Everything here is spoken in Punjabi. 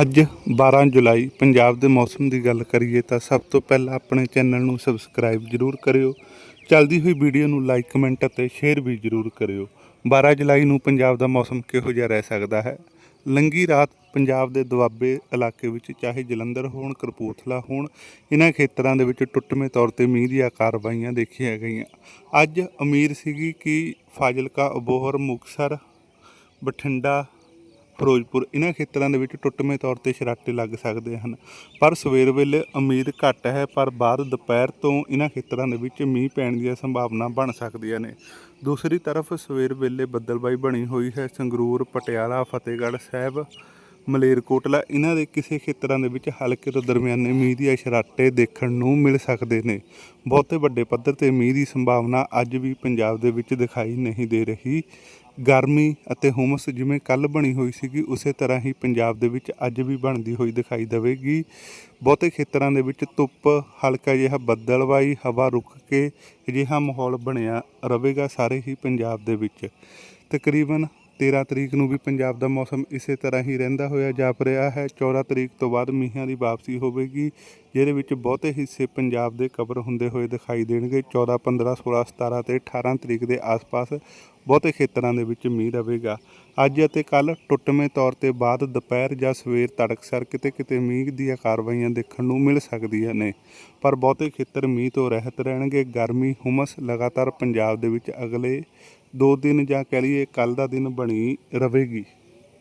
ਅੱਜ 12 ਜੁਲਾਈ, ਪੰਜਾਬ ਦੇ ਮੌਸਮ ਦੀ ਗੱਲ ਕਰੀਏ ਤਾਂ ਸਭ ਤੋਂ ਪਹਿਲਾਂ ਆਪਣੇ ਚੈਨਲ ਨੂੰ ਸਬਸਕ੍ਰਾਈਬ ਜ਼ਰੂਰ ਕਰਿਓ। ਚੱਲਦੀ ਹੋਈ ਵੀਡੀਓ ਨੂੰ ਲਾਈਕ, ਕਮੈਂਟ ਅਤੇ ਸ਼ੇਅਰ ਵੀ ਜ਼ਰੂਰ ਕਰਿਓ। 12 ਜੁਲਾਈ ਨੂੰ ਪੰਜਾਬ ਦਾ ਮੌਸਮ ਕਿਹੋ ਜਿਹਾ ਰਹਿ ਸਕਦਾ ਹੈ? ਲੰਗੀ ਰਾਤ ਪੰਜਾਬ ਦੇ ਦੁਆਬੇ ਇਲਾਕੇ ਵਿੱਚ ਚਾਹੇ ਜਲੰਧਰ ਹੋਣ ਕਰਪੂਥਲਾ ਹੋਣ ਇਹਨਾਂ ਖੇਤਰਾਂ ਦੇ ਵਿੱਚ ਟੁੱਟਵੇਂ ਤੌਰ ਤੇ ਮੀਂਹ ਦੀਆਂ ਕਾਰਵਾਈਆਂ ਦੇਖੀਆਂ ਗਈਆਂ। ਅੱਜ ਉਮੀਦ ਸੀਗੀ ਕਿ ਫਾਜ਼ਿਲਕਾ, ਅਬੋਹਰ, ਮੁਕਤਸਰ, ਬਠਿੰਡਾ ਫਿਰੋਜ਼ਪੁਰ, ਇਹਨਾਂ ਖੇਤਰਾਂ ਦੇ ਵਿੱਚ ਟੁੱਟਵੇਂ ਤੌਰ ਤੇ ਸ਼ਰਾਟੇ ਲੱਗ ਸਕਦੇ ਹਨ। ਪਰ ਸਵੇਰ ਵੇਲੇ ਉਮੀਦ ਘੱਟ ਹੈ, ਪਰ ਬਾਅਦ ਦੁਪਹਿਰ ਤੋਂ ਇਹਨਾਂ ਖੇਤਰਾਂ ਦੇ ਵਿੱਚ ਮੀਂਹ ਪੈਣ ਦੀਆਂ ਸੰਭਾਵਨਾ ਬਣ ਸਕਦੀਆਂ ਨੇ। ਦੂਸਰੀ ਤਰਫ ਸਵੇਰ ਵੇਲੇ ਬੱਦਲਬਾਈ ਬਣੀ ਹੋਈ ਹੈ, ਸੰਗਰੂਰ, ਪਟਿਆਲਾ, ਫਤਿਹਗੜ੍ਹ ਸਾਹਿਬ ਮਲੇਰਕੋਟਲਾ, ਇਹਨਾਂ ਦੇ ਕਿਸੇ ਖੇਤਰਾਂ ਦੇ ਵਿੱਚ ਹਲਕੇ ਤੋਂ ਦਰਮਿਆਨੇ ਮੀਂਹ ਦੀਆਂ ਛਰਾਟੇ ਦੇਖਣ ਨੂੰ ਮਿਲ ਸਕਦੇ ਨੇ। ਬਹੁਤੇ ਵੱਡੇ ਪੱਧਰ ਤੇ ਮੀਂਹ ਦੀ ਸੰਭਾਵਨਾ ਅੱਜ ਵੀ ਪੰਜਾਬ ਦੇ ਵਿੱਚ ਦਿਖਾਈ ਨਹੀਂ ਦੇ ਰਹੀ। ਗਰਮੀ ਅਤੇ ਹੁਮਸ ਜਿਵੇਂ ਕੱਲ ਬਣੀ ਹੋਈ ਸੀਗੀ, ਉਸੇ ਤਰ੍ਹਾਂ ਹੀ ਪੰਜਾਬ ਦੇ ਵਿੱਚ ਅੱਜ ਵੀ ਬਣਦੀ ਹੋਈ ਦਿਖਾਈ ਦੇਵੇਗੀ। ਬਹੁਤੇ ਖੇਤਰਾਂ ਦੇ ਵਿੱਚ ਧੁੱਪ, ਹਲਕਾ ਜਿਹਾ ਬੱਦਲਵਾਈ, ਹਵਾ ਰੁਕ ਕੇ ਅਜਿਹਾ ਮਾਹੌਲ ਬਣਿਆ ਰਹੇਗਾ ਸਾਰੇ ਹੀ ਪੰਜਾਬ ਦੇ ਵਿੱਚ। ਤਕਰੀਬਨ 13 ਤਰੀਕ ਨੂੰ ਵੀ ਪੰਜਾਬ ਦਾ ਮੌਸਮ ਇਸੇ ਤਰ੍ਹਾਂ ਹੀ ਰਹਿੰਦਾ ਹੋਇਆ ਜਾਪ ਰਿਹਾ ਹੈ। 14 ਤਰੀਕ ਤੋਂ ਬਾਅਦ ਮੀਂਹਾਂ ਦੀ ਵਾਪਸੀ ਹੋਵੇਗੀ, ਜਿਹਦੇ ਵਿੱਚ ਬਹੁਤੇ ਹਿੱਸੇ ਪੰਜਾਬ ਦੇ ਕਵਰ ਹੁੰਦੇ ਹੋਏ ਦਿਖਾਈ ਦੇਣਗੇ। 14 15 16 17 ਤੇ 18 ਤਰੀਕ ਦੇ ਆਸ-ਪਾਸ ਬਹੁਤੇ ਖੇਤਰਾਂ ਦੇ ਵਿੱਚ ਮੀਂਹ ਰਹੇਗਾ ਅੱਜ ਅਤੇ ਕੱਲ ਟੁੱਟਵੇਂ ਤੌਰ ਤੇ ਬਾਅਦ ਦੁਪਹਿਰ ਜਾਂ ਸਵੇਰ ਤੜਕਸਰ ਕਿਤੇ ਕਿਤੇ ਮੀਂਹ ਦੀਆਂ ਕਾਰਵਾਈਆਂ ਦੇਖਣ ਨੂੰ ਮਿਲ ਸਕਦੀਆਂ ਨੇ। ਪਰ ਬਹੁਤੇ ਖੇਤਰ ਮੀਂਹ ਤੋਂ ਰਹਿਤ ਰਹਿਣਗੇ। ਗਰਮੀ, ਹੁਮਸ ਲਗਾਤਾਰ ਪੰਜਾਬ ਦੇ ਵਿੱਚ ਅਗਲੇ ਦੋ ਦਿਨ ਜਾਂ ਕਹਿ ਲਈਏ ਕੱਲ ਦਾ ਦਿਨ ਬਣੀ ਰਹੇਗੀ